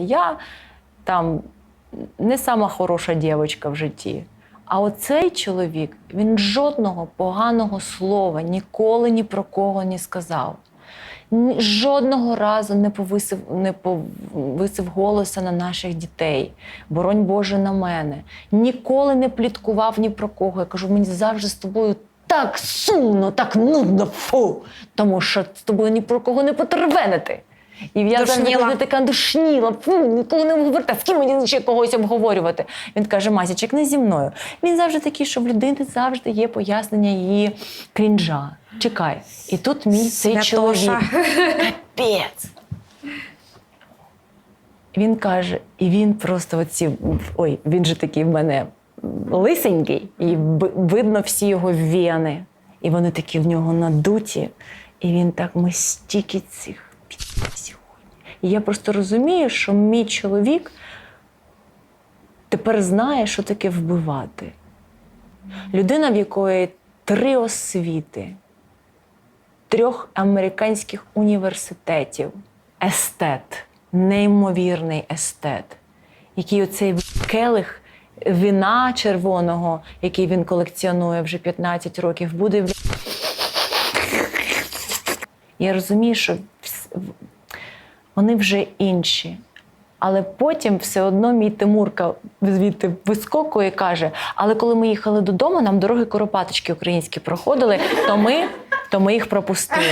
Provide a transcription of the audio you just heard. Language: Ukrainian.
Я там не сама хороша дівчинка в житті. А оцей чоловік він жодного поганого слова ніколи ні про кого не сказав. Жодного разу не повисив, не повисив голоса на наших дітей. Боронь Боже на мене. Ніколи не пліткував ні про кого. Я кажу, мені завжди з тобою так сумно, так нудно, фу. Тому що з тобою ні про кого не потервенити. І я завжди Душніла. завжди така душніла, фу, ніколи не говорити, з ким мені ще когось обговорювати. Він каже, Масічек, не зі мною. Він завжди такий, що в людини завжди є пояснення її крінжа. Чекай. І тут мій цей чоловік. Капець. Він каже, і він просто оці. Ой, він же такий в мене лисенький, і видно всі його вени. І вони такі в нього надуті. І він так, ми стільки цих. І я просто розумію, що мій чоловік тепер знає, що таке вбивати. Людина, в якої три освіти, трьох американських університетів, естет, неймовірний естет, який оцей келих вина червоного, який він колекціонує вже 15 років, буде. Я розумію, що вони вже інші. Але потім все одно мій Тимурка звідти вискокує і каже: але коли ми їхали додому, нам дороги Коропаточки українські проходили, то ми, то ми їх пропустили.